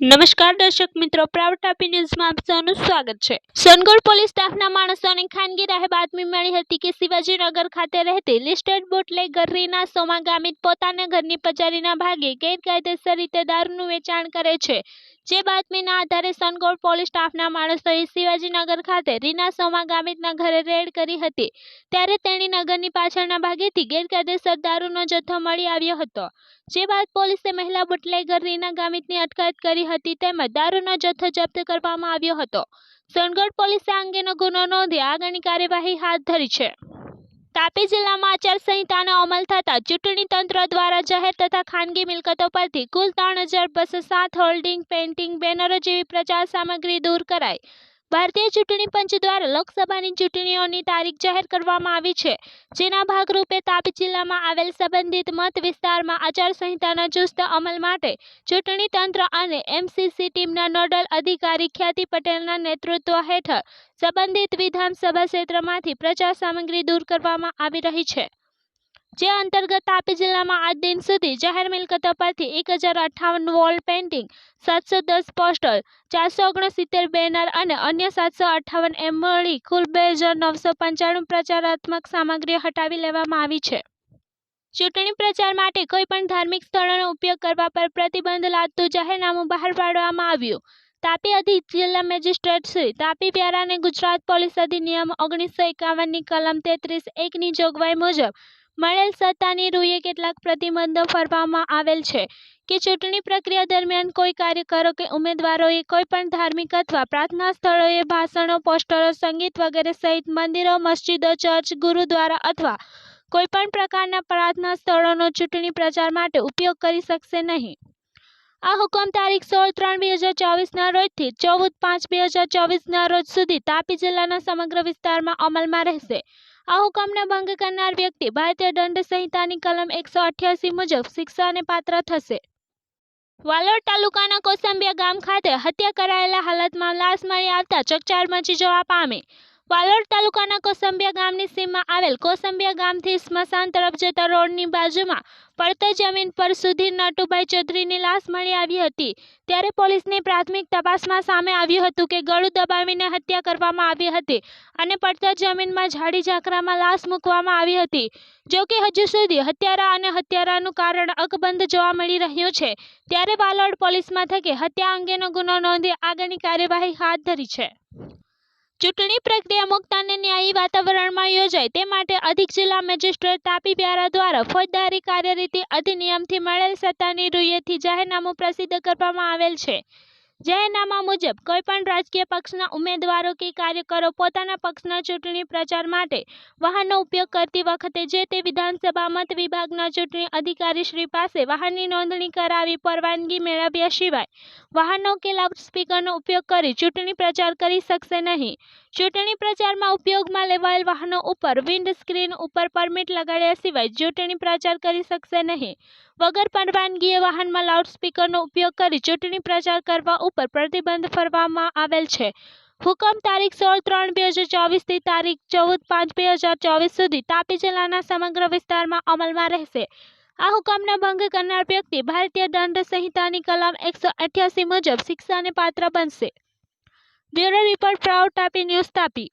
નમસ્કાર દર્શક મિત્રો પ્રાઉડ ટાપી ન્યૂઝમાં આપ સૌનું સ્વાગત છે. સોનગઢ પોલીસ સ્ટાફના માણસોને ખાનગી રાહે બાતમી મળી હતી કે શિવાજીનગર ખાતે રહેતી લિસ્ટેડ બુટલેગર રીના સોમા ગામિત પોતાના ઘરની પચારીના ભાગે ગેરકાયદેસર રીતે દારૂનું વેચાણ કરે છે. જે બાતમીના આધારે સનગોડ પોલીસ સ્ટાફના માણસોએ શિવાજીનગર ખાતે રીના સોમા ગામિતના ઘરે રેડ કરી હતી. ત્યારે તેણી નગરની પાછળના ભાગેથી ગેરકાયદેસર દારૂનો જથ્થો મળી આવ્યો હતો. જે બાદ પોલીસે મહિલા બુટલેગર રીના ગામિતની અટકાયત કરી હતી તેમજ દારૂનો જથ્થો જપ્ત કરવામાં આવ્યો હતો. સોનગઢ પોલીસે આ અંગેનો ગુનો નોંધી આગળની કાર્યવાહી હાથ ધરી છે. તાપી જિલ્લામાં આચારસંહિતાનો અમલ થતાં ચૂંટણી તંત્ર દ્વારા જાહેર તથા ખાનગી મિલકતો પરથી કુલ ત્રણ હજાર બસો સાત હોર્ડિંગ પેઇન્ટિંગ બેનરો જેવી પ્રચાર સામગ્રી દૂર કરાઈ. ભારતીય ચૂંટણી પંચ દ્વારા લોકસભાની ચૂંટણીઓની તારીખ જાહેર કરવામાં આવી છે, જેના ભાગરૂપે તાપી જિલ્લામાં આવેલ સંબંધિત મત વિસ્તારમાં આચારસંહિતાના ચુસ્ત અમલ માટે ચૂંટણી તંત્ર અને એમસીસી ટીમના નોડલ અધિકારી ખ્યાતિ પટેલના નેતૃત્વ હેઠળ સંબંધિત વિધાનસભા ક્ષેત્રમાંથી પ્રચાર સામગ્રી દૂર કરવામાં આવી રહી છે. જે અંતર્ગત તાપી જિલ્લામાં આજ દિન સુધી જાહેર મિલકતો પરથી એક હજાર અઠ્ઠાવન વોલ પેઇન્ટિંગ, સાતસો દસ પોસ્ટર, ચારસો ઓગણસિત્તેર બેનર અને અન્ય સાતસો અઠ્ઠાવન એમ મળી કુલ બે હજાર નવસો પંચાણું પ્રચારાત્મક સામગ્રી હટાવી લેવામાં આવી છે. ચૂંટણી પ્રચાર માટે કોઈ પણ ધાર્મિક સ્થળોનો ઉપયોગ કરવા પર પ્રતિબંધ લાદતું જાહેરનામું બહાર પાડવામાં આવ્યું. તાપી અધિક જિલ્લા મેજિસ્ટ્રેટ શ્રી તાપી વ્યારાને ગુજરાત પોલીસ અધિનિયમ ઓગણીસો એકાવનની કલમ તેત્રીસ એકની જોગવાઈ મુજબ મળેલ સત્તાની રૂએ કેટલાક પ્રતિબંધો ફરવામાં આવેલ છે કે ચૂંટણી પ્રક્રિયા દરમિયાન કોઈ કાર્યકરો કે ઉમેદવારોએ કોઈ પણ ધાર્મિક અથવા પ્રાર્થના સ્થળોએ ભાષણો, પોસ્ટરો, સંગીત વગેરે સહિત મંદિરો, મસ્જિદો, ચર્ચ, ગુરુદ્વારા અથવા કોઈપણ પ્રકારના પ્રાર્થના સ્થળોનો ચૂંટણી પ્રચાર માટે ઉપયોગ કરી શકશે નહીં. આ હુકમ તારીખ સોળ ત્રણ બે હજાર ચોવીસના રોજથી ચૌદ પાંચ બે હજાર ચોવીસના રોજ સુધી તાપી જિલ્લાના સમગ્ર વિસ્તારમાં અમલમાં રહેશે. આ હુકમને ભંગ કરનાર વ્યક્તિ ભારતીય દંડ સંહિતાની કલમ એકસો અઠ્યાસી મુજબ શિક્ષાને પાત્ર થશે. વાલોડ તાલુકાના કોસંબિયા ગામ ખાતે હત્યા કરાયેલા હાલતમાં લાશ મળી આવતા ચકચાર મચી જવા પામી. વાલોડ તાલુકાના કોસંબિયા ગામની સીમમાં આવેલ કોસંબિયા ગામથી સ્મશાન તરફ જતા રોડની બાજુમાં પડતર જમીન પર સુધીર નટુભાઈ ચૌધરીની લાશ મળી આવી હતી. ત્યારે પોલીસની પ્રાથમિક તપાસમાં સામે આવ્યું હતું કે ગળું દબાવીને હત્યા કરવામાં આવી હતી અને પડતર જમીનમાં ઝાડી ઝાકરામાં લાશ મૂકવામાં આવી હતી. જો કે હજુ સુધી હત્યારા અને હત્યારાનું કારણ અકબંધ જોવા મળી રહ્યું છે. ત્યારે વાલોડ પોલીસ મથકે હત્યા અંગેનો ગુનો નોંધી આગળની કાર્યવાહી હાથ ધરી છે. ચૂંટણી પ્રક્રિયા મુક્ત અને ન્યાયી વાતાવરણમાં યોજાય. તે માટે અધિક જિલ્લા મેજિસ્ટ્રેટ તાપી વ્યારા દ્વારા ફોજદારી કાર્યરીતિ અધિનિયમથી મળેલ સત્તાની રૂયેથી જાહેરનામું પ્રસિદ્ધ કરવામાં આવેલ છે. જાહેરનામા મુજબ, કોઈપણ રાજકીય પક્ષના ઉમેદવારો કે કાર્યકરો પોતાના પક્ષના ચૂંટણી પ્રચાર માટે વાહનનો ઉપયોગ કરતી વખતે જે તે વિધાનસભા મત વિભાગના ચૂંટણી અધિકારી શ્રી પાસે વાહનની નોંધણી કરાવી પરવાનગી મેળવ્યા સિવાય, વાહનો કે લાઉડસ્પીકરનો ઉપયોગ કરી ચૂંટણી પ્રચાર કરી શકશે નહીં. ચૂંટણી પ્રચારમાં ઉપયોગમાં લેવાયેલ વાહનો ઉપર વિન્ડ સ્ક્રીન ઉપર પરમિટ લગાડ્યા સિવાય ચૂંટણી પ્રચાર કરી શકશે નહીં. વગર પરવાનગીએ વાહનમાં લાઉડસ્પીકરનો ઉપયોગ કરી ચૂંટણી પ્રચાર કરવા ઉપર પ્રતિબંધ ફરવામાં આવેલ છે. હુકમ તારીખ સોળ ત્રણ બે હજાર ચોવીસથી તારીખ ચૌદ પાંચ બે હજાર ચોવીસ સુધી તાપી જિલ્લાના સમગ્ર વિસ્તારમાં અમલમાં રહેશે. આ હુકમનો ભંગ કરનાર વ્યક્તિ ભારતીય દંડ સંહિતાની કલમ એકસો અઠ્યાસી મુજબ શિક્ષાને પાત્ર બનશે. Bureau report proud Tapi news Tapi.